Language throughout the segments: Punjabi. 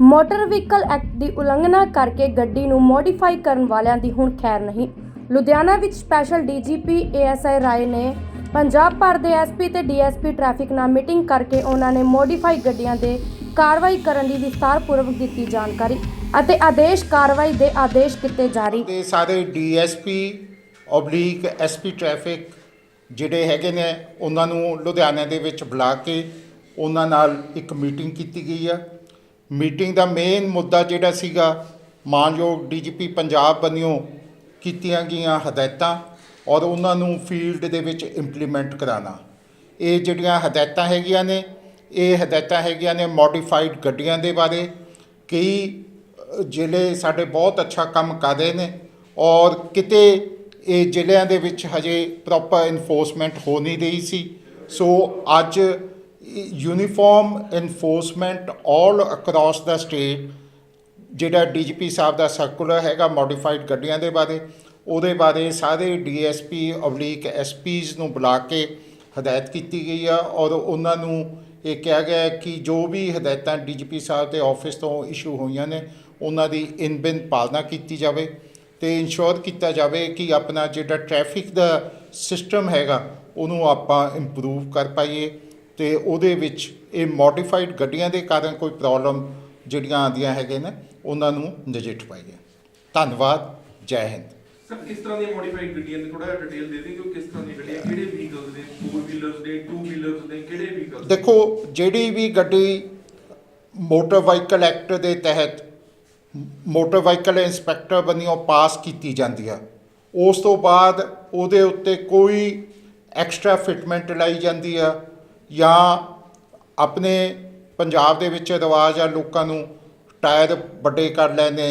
ਮੋਟਰ ਵਹੀਕਲ ਐਕਟ ਦੀ ਉਲੰਘਣਾ ਕਰਕੇ ਗੱਡੀ ਨੂੰ ਮੋਡੀਫਾਈ ਕਰਨ ਵਾਲਿਆਂ ਦੀ ਹੁਣ ਖੈਰ ਨਹੀਂ। ਲੁਧਿਆਣਾ ਵਿੱਚ ਸਪੈਸ਼ਲ ਡੀਜੀਪੀ ਏਐਸਆਈ ਰਾਏ ਨੇ ਪੰਜਾਬ ਭਰ ਦੇ ਐਸਪੀ ਤੇ ਡੀਐਸਪੀ ਟ੍ਰੈਫਿਕ ਨਾਲ ਮੀਟਿੰਗ ਕਰਕੇ ਉਹਨਾਂ ਨੇ ਮੋਡੀਫਾਈ ਗੱਡੀਆਂ ਦੇ ਕਾਰਵਾਈ ਕਰਨ ਦੀ ਵਿਸਤਾਰਪੂਰਵਕ ਦਿੱਤੀ ਜਾਣਕਾਰੀ ਅਤੇ ਆਦੇਸ਼ ਕਾਰਵਾਈ ਦੇ ਆਦੇਸ਼ ਕੀਤੇ ਜਾਰੀ ਦੇ ਸਾਰੇ ਡੀਐਸਪੀ ਓਬਲੀਕ ਐਸਪੀ ਟ੍ਰੈਫਿਕ ਜਿਹੜੇ ਹੈਗੇ ਨੇ, ਉਹਨਾਂ ਨੂੰ ਲੁਧਿਆਣੇ ਦੇ ਵਿੱਚ ਬੁਲਾ ਕੇ ਉਹਨਾਂ ਨਾਲ ਇੱਕ ਮੀਟਿੰਗ ਕੀਤੀ ਗਈ ਆ। ਮੀਟਿੰਗ ਦਾ ਮੇਨ ਮੁੱਦਾ ਜਿਹੜਾ ਸੀਗਾ ਮਾਨਯੋਗ ਡੀਜੀਪੀ ਪੰਜਾਬ ਬੰਨਿਓ ਕੀਤੀਆਂ ਗਈਆਂ ਹਦਾਇਤਾਂ ਔਰ ਉਹਨਾਂ ਨੂੰ ਫੀਲਡ ਦੇ ਵਿੱਚ ਇੰਪਲੀਮੈਂਟ ਕਰਾਉਣਾ। ਇਹ ਜਿਹੜੀਆਂ ਹਦਾਇਤਾਂ ਹੈਗੀਆਂ ਨੇ, ਇਹ ਹਦਾਇਤਾਂ ਹੈਗੀਆਂ ਨੇ ਮੋਡੀਫਾਈਡ ਗੱਡੀਆਂ ਦੇ ਬਾਰੇ। ਕਈ ਜ਼ਿਲ੍ਹੇ ਸਾਡੇ ਬਹੁਤ ਅੱਛਾ ਕੰਮ ਕਰ ਰਹੇ ਨੇ ਔਰ ਕਿਤੇ ਇਹ ਜ਼ਿਲ੍ਹਿਆਂ ਦੇ ਵਿੱਚ ਹਜੇ ਪ੍ਰੋਪਰ ਇਨਫੋਰਸਮੈਂਟ ਹੋ ਨਹੀਂ ਰਹੀ ਸੀ। ਸੋ ਅੱਜ uniform enforcement all across the state ਜਿਹੜਾ ਡੀਜੀਪੀ ਸਾਹਿਬ ਦਾ ਸਰਕੂਲਰ ਹੈਗਾ ਮੋਡੀਫਾਈਡ ਗੱਡੀਆਂ ਦੇ ਬਾਰੇ, ਉਹਦੇ ਬਾਰੇ ਸਾਰੇ ਡੀਐਸਪੀ ਓਬਲੀਕ ਐਸਪੀਜ਼ ਨੂੰ ਬੁਲਾ ਕੇ ਹਦਾਇਤ ਕੀਤੀ ਗਈ ਆ ਔਰ ਉਹਨਾਂ ਨੂੰ ਇਹ ਕਿਹਾ ਗਿਆ ਕਿ ਜੋ ਵੀ ਹਦਾਇਤਾਂ ਡੀਜੀਪੀ ਸਾਹਿਬ ਦੇ ਆਫਿਸ ਤੋਂ ਇਸ਼ੂ ਹੋਈਆਂ ਨੇ, ਉਹਨਾਂ ਦੀ ਇਨ ਬਿਨ ਪਾਲਣਾ ਕੀਤੀ ਜਾਵੇ ਤੇ ਇਨਸ਼ੋਰ ਕੀਤਾ ਜਾਵੇ ਕਿ ਆਪਣਾ ਜਿਹੜਾ ਟ੍ਰੈਫਿਕ ਦਾ ਸਿਸਟਮ ਹੈਗਾ, ਉਹਨੂੰ ਆਪਾਂ ਇੰਪਰੂਵ ਕਰ ਪਾਈਏ। ਤੇ ਉਹਦੇ ਵਿੱਚ ਇਹ ਮੋਡੀਫਾਈਡ ਗੱਡੀਆਂ ਦੇ ਕਾਰਨ ਕੋਈ ਪ੍ਰੋਬਲਮ ਜਿਹੜੀਆਂ ਆਉਂਦੀਆਂ ਹੈਗੇ ਨੇ ਉਹਨਾਂ ਨੂੰ ਨਜਿੱਠ ਪਾਈਏ ਧੰਨਵਾਦ ਜੈ ਹਿੰਦ। ਸਰ ਕਿਸ ਤਰ੍ਹਾਂ ਦੀਆਂ ਮੋਡੀਫਾਈਡ ਗੱਡੀਆਂ ਨੇ ਥੋੜਾ ਜਿਹਾ ਡਿਟੇਲ ਦੇ ਦਿਓ ਕਿ ਕਿਸ ਤਰ੍ਹਾਂ ਦੀਆਂ ਗੱਡੀਆਂ ਕਿਹੜੇ ਵਹੀਕਲਸ ਨੇ? 4 ਵੀਲਰਸ ਨੇ 2 ਵੀਲਰਸ ਨੇ ਕਿਹੜੇ ਵਹੀਕਲਸ ਦੇਖੋ ਜਿਹੜੀ ਵੀ ਗੱਡੀ ਮੋਟਰ ਵਾਹੀਕਲ ਐਕਟ ਦੇ ਤਹਿਤ ਮੋਟਰ ਵਾਹੀਕਲ ਇੰਸਪੈਕਟਰ ਬੰਨਿਓ ਪਾਸ ਕੀਤੀ ਜਾਂਦੀ ਆ ਉਸ ਤੋਂ ਬਾਅਦ ਉਹਦੇ ਉੱਤੇ ਕੋਈ ਐਕਸਟਰਾ ਫਿਟਮੈਂਟ ਲਾਈ ਜਾਂਦੀ ਆ ਜਾਂ ਆਪਣੇ ਪੰਜਾਬ ਦੇ ਵਿੱਚ ਰਿਵਾਜ ਆ ਲੋਕਾਂ ਨੂੰ ਟਾਇਰ ਵੱਡੇ ਕਰ ਲੈਣੇ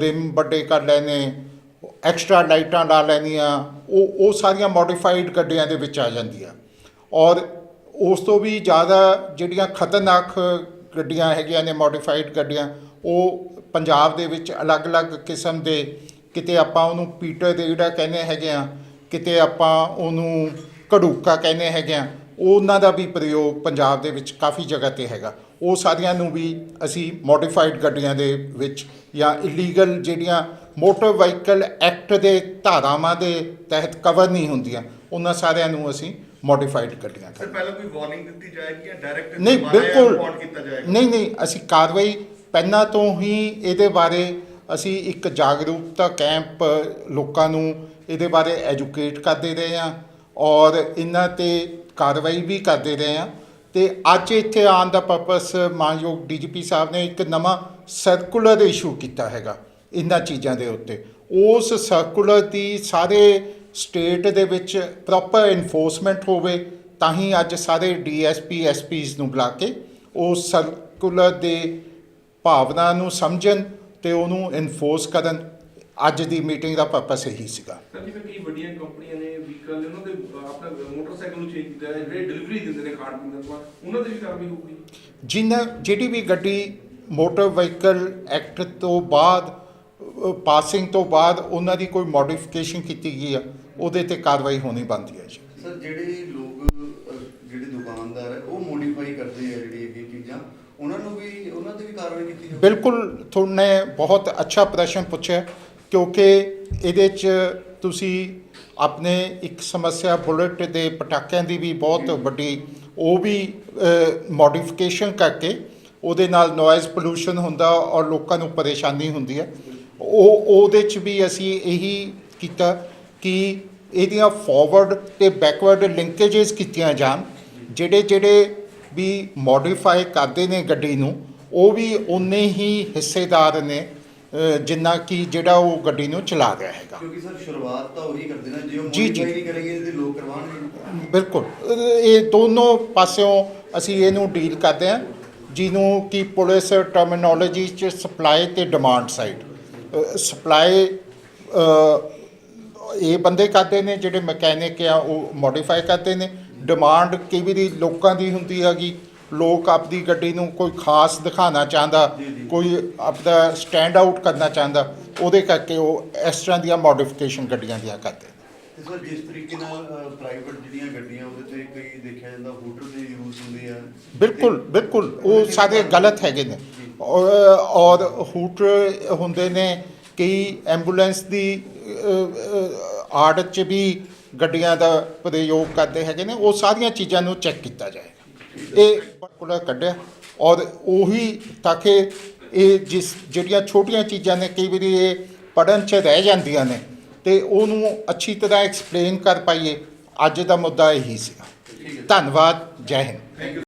ਰਿਮ ਵੱਡੇ ਕਰ ਲੈਣੇ ਐਕਸਟਰਾ ਲਾਈਟਾਂ ਲਾ ਲੈਣੀਆਂ ਉਹ ਉਹ ਸਾਰੀਆਂ ਮੋਡੀਫਾਈਡ ਗੱਡੀਆਂ ਦੇ ਵਿੱਚ ਆ ਜਾਂਦੀਆਂ। ਔਰ ਉਸ ਤੋਂ ਵੀ ਜ਼ਿਆਦਾ ਜਿਹੜੀਆਂ ਖਤਰਨਾਕ ਗੱਡੀਆਂ ਹੈਗੀਆਂ ਨੇ ਮੋਡੀਫਾਈਡ ਗੱਡੀਆਂ, ਉਹ ਪੰਜਾਬ ਦੇ ਵਿੱਚ ਅਲੱਗ-ਅਲੱਗ ਕਿਸਮ ਦੇ, ਕਿਤੇ ਆਪਾਂ ਉਹਨੂੰ ਪੀਟਰ ਦੇ ਜਿਹੜਾ ਕਹਿੰਦੇ ਹੈਗੇ ਆ, ਕਿਤੇ ਆਪਾਂ ਉਹਨੂੰ ਘੜੂਕਾ ਕਹਿੰਦੇ ਹੈਗੇ ਆ ਉਹਨਾਂ ਦਾ ਵੀ ਪ੍ਰਯੋਗ ਪੰਜਾਬ ਦੇ ਵਿੱਚ ਕਾਫੀ ਜਗ੍ਹਾ ਤੇ ਹੈਗਾ। ਉਹ ਸਾਰੀਆਂ ਨੂੰ ਵੀ ਅਸੀਂ ਮੋਡੀਫਾਈਡ ਗੱਡੀਆਂ ਦੇ ਵਿੱਚ ਜਾਂ ਇਲੀਗਲ ਜਿਹੜੀਆਂ ਮੋਟਰ ਵਾਹੀਕਲ ਐਕਟ ਦੇ ਧਾਰਾਵਾਂ ਦੇ ਤਹਿਤ ਕਵਰ ਨਹੀਂ ਹੁੰਦੀਆਂ ਉਹਨਾਂ ਸਾਰਿਆਂ ਨੂੰ ਅਸੀਂ ਮੋਡੀਫਾਈਡ ਗੱਡੀਆਂ ਸਰ ਪਹਿਲਾਂ ਕੋਈ ਵਾਰਨਿੰਗ ਦਿੱਤੀ ਜਾਏਗੀ ਜਾਂ ਡਾਇਰੈਕਟ ਨਹੀਂ ਬਿਲਕੁਲ। ਨਹੀਂ ਨਹੀਂ ਅਸੀਂ ਕਾਰਵਾਈ ਪਹਿਲਾਂ ਤੋਂ ਹੀ ਇਹਦੇ ਬਾਰੇ ਅਸੀਂ ਇੱਕ ਜਾਗਰੂਕਤਾ ਕੈਂਪ ਲੋਕਾਂ ਨੂੰ ਇਹਦੇ ਬਾਰੇ ਐਜੂਕੇਟ ਕਰਦੇ ਰਹੇ ਹਾਂ। ਔਰ ਇਹਨਾਂ ਤੇ ਕਾਰਵਾਈ ਵੀ ਕਰਦੇ ਰਹੇ ਹਾਂ। ਤੇ ਅੱਜ ਇੱਥੇ ਆਉਣ ਦਾ ਪਰਪਸ ਮਾਨਯੋਗ ਡੀਜੀਪੀ ਸਾਹਿਬ ਨੇ ਇੱਕ ਨਵਾਂ ਸਰਕੂਲਰ ਇਸ਼ੂ ਕੀਤਾ ਹੈਗਾ ਇਹਨਾਂ ਚੀਜ਼ਾਂ ਦੇ ਉੱਤੇ। ਉਸ ਸਰਕੂਲਰ ਦੀ ਸਾਰੇ ਸਟੇਟ ਦੇ ਵਿੱਚ ਪ੍ਰੋਪਰ ਇਨਫੋਰਸਮੈਂਟ ਹੋਵੇ ਤਾਂ ਹੀ ਅੱਜ ਸਾਰੇ ਡੀਐਸਪੀ ਐਸਪੀਜ਼ ਨੂੰ ਬੁਲਾ ਕੇ ਉਸ ਸਰਕੂਲਰ ਦੇ ਭਾਵਨਾ ਨੂੰ ਸਮਝਣ ਤੇ ਉਹਨੂੰ ਇਨਫੋਰਸ ਕਰਨ ਅੱਜ ਦੀ ਮੀਟਿੰਗ ਦਾ ਪਰਪਸ ਇਹੀ ਸੀਗਾ। ਸਰ ਜਿਵੇਂ ਕਈ ਵੱਡੀਆਂ ਕੰਪਨੀਆਂ ਨੇ ਵਹੀਕਲ ਉਹਨਾਂ ਦੇ ਆਪਣਾ ਮੋਟਰਸਾਈਕਲ ਨੂੰ ਚੇਂਜ ਕੀਤਾ ਹੈ ਜਿਹੜੇ ਡਿਲੀਵਰੀ ਦਿੰਦੇ ਨੇ ਖਾਣ ਪੀਣ ਦਾ ਸਮਾਨ ਉਹਨਾਂ ਤੇ ਵੀ ਕਾਰਵਾਈ ਹੋਊਗੀ। ਜਿਨ੍ਹਾਂ ਜਿਹੜੀ ਵੀ ਗੱਡੀ ਮੋਟਰ ਵਾਹੀਕਲ ਐਕਟ ਤੋਂ ਬਾਅਦ ਪਾਸਿੰਗ ਤੋਂ ਬਾਅਦ ਉਹਨਾਂ ਦੀ ਕੋਈ ਮੋਡੀਫਿਕੇਸ਼ਨ ਕੀਤੀ ਗਈ ਆ ਉਹਦੇ ਤੇ ਕਾਰਵਾਈ ਹੋਣੀ ਬਣਦੀ ਹੈ ਜੀ। ਸਰ ਜਿਹੜੇ ਲੋਕ ਜਿਹੜੇ ਦੁਕਾਨਦਾਰ ਹੈ ਉਹ ਮੋਡੀਫਾਈ ਕਰਦੇ ਆ ਜਿਹੜੀ ਇਹ ਚੀਜ਼ਾਂ ਉਹਨਾਂ ਨੂੰ ਵੀ ਉਹਨਾਂ ਤੇ ਵੀ ਕਾਰਵਾਈ ਕੀਤੀ ਜਾਵੇ ਬਿਲਕੁਲ ਤੁਹਾਨੇ ਬਹੁਤ ਅੱਛਾ ਪ੍ਰਸ਼ਨ ਪੁੱਛਿਆ। ਕਿਉਂਕਿ ਇਹਦੇ 'ਚ ਤੁਸੀਂ ਆਪਣੇ ਇੱਕ ਸਮੱਸਿਆ ਬੁਲਟ ਦੇ ਪਟਾਕਿਆਂ ਦੀ ਵੀ ਬਹੁਤ ਵੱਡੀ, ਉਹ ਵੀ ਮੋਡੀਫਿਕੇਸ਼ਨ ਕਰਕੇ ਉਹਦੇ ਨਾਲ ਨੋਇਜ਼ ਪੋਲੂਸ਼ਨ ਹੁੰਦਾ ਔਰ ਲੋਕਾਂ ਨੂੰ ਪਰੇਸ਼ਾਨੀ ਹੁੰਦੀ ਹੈ। ਉਹ, ਉਹਦੇ 'ਚ ਵੀ ਅਸੀਂ ਇਹੀ ਕੀਤਾ ਕਿ ਇਹਦੀਆਂ ਫਾਰਵਰਡ ਤੇ ਬੈਕਵਰਡ ਲਿੰਕੇजेस ਕੀਤੀਆਂ ਜਾਣ, ਜਿਹੜੇ ਜਿਹੜੇ ਵੀ ਮੋਡੀਫਾਈ ਕਰਦੇ ਨੇ ਗੱਡੀ ਨੂੰ, ਉਹ ਵੀ ਉਨੇ ਹੀ ਹਿੱਸੇਦਾਰ ਨੇ ਜਿੰਨਾ ਕਿ ਜਿਹੜਾ ਉਹ ਗੱਡੀ ਨੂੰ ਚਲਾ ਰਿਹਾ ਹੈਗਾ। ਕਿਉਂਕਿ ਸਰ ਸ਼ੁਰੂਆਤ ਤਾਂ ਉਹੀ ਕਰਦੇ ਨੇ ਜੇ ਉਹ ਜੀ, ਜੀ। ਮੋਡੀਫਾਈ ਨਹੀਂ ਕਰੇਗੇ ਤੇ ਲੋਕ ਕਰਵਾਉਣਗੇ। ਬਿਲਕੁਲ। ਇਹ ਦੋਨੋਂ ਪਾਸਿਓਂ ਅਸੀਂ ਇਹਨੂੰ ਡੀਲ ਕਰਦੇ ਹਾਂ ਜਿਹਨੂੰ ਕਿ ਪੁਲਿਸ ਟਰਮੀਨੋਲੋਜੀ ਚ ਸਪਲਾਈ ਤੇ ਡਿਮਾਂਡ ਸਾਈਡ। ਸਪਲਾਈ ਇਹ ਬੰਦੇ ਕਰਦੇ ਨੇ ਜਿਹੜੇ ਮਕੈਨਿਕ ਆ ਉਹ ਮੋਡੀਫਾਈ ਕਰਦੇ ਨੇ। ਡਿਮਾਂਡ ਕਈ ਵਾਰੀ ਲੋਕਾਂ ਦੀ ਹੁੰਦੀ ਹੈਗੀ ਲੋਕ ਆਪਦੀ ਗੱਡੀ ਨੂੰ ਕੋਈ ਖਾਸ ਦਿਖਾਉਣਾ ਚਾਹੁੰਦਾ ਕੋਈ ਆਪਦਾ ਸਟੈਂਡ ਆਊਟ ਕਰਨਾ ਚਾਹੁੰਦਾ ਉਹਦੇ ਕਰਕੇ ਉਹ ਇਸ ਤਰ੍ਹਾਂ ਦੀਆਂ ਮੋਡੀਫਿਕੇਸ਼ਨ ਗੱਡੀਆਂ ਦੀਆਂ ਕਰਦੇ ਤੇ ਸਰ ਜਿਸ ਤਰੀਕੇ ਨਾਲ ਪ੍ਰਾਈਵੇਟ ਜਿਹੜੀਆਂ ਗੱਡੀਆਂ ਉਹਦੇ ਤੇ ਕਈ ਦੇਖਿਆ ਜਾਂਦਾ ਹੂਟਰ ਦੇ ਯੂਜ਼ ਹੁੰਦੇ ਆ? ਬਿਲਕੁਲ ਬਿਲਕੁਲ ਉਹ ਸਾਰੇ ਗਲਤ ਹੈਗੇ ਨੇ। ਔਰ ਹੂਟਰ ਹੁੰਦੇ ਨੇ ਕਈ ਐਂਬੂਲੈਂਸ ਦੀ ਆੜ ਚ ਵੀ ਗੱਡੀਆਂ ਦਾ ਪ੍ਰਯੋਗ ਕਰਦੇ ਹੈਗੇ ਨੇ ਉਹ ਸਾਰੀਆਂ ਚੀਜ਼ਾਂ ਨੂੰ ਚੈੱਕ ਕੀਤਾ ਜਾਏਗਾ। ਇਹ ਕੋਲ ਕੱਢਿਆ ਔਰ ਉਹੀ ਤਾਂ ਕਿ ਇਹ ਜਿਸ ਜਿਹੜੀਆਂ ਛੋਟੀਆਂ ਚੀਜ਼ਾਂ ਨੇ, ਕਈ ਵਾਰੀ ਇਹ ਪੜਨ ਚ ਰਹਿ ਜਾਂਦੀਆਂ ਨੇ ਤੇ ਉਹਨੂੰ ਅੱਛੀ ਤਰ੍ਹਾਂ ਐਕਸਪਲੇਨ ਕਰ ਪਾਈਏ। ਅੱਜ ਦਾ ਮੁੱਦਾ ਇਹੀ ਸੀ ਧੰਨਵਾਦ, ਜੈ ਹਿੰਦ।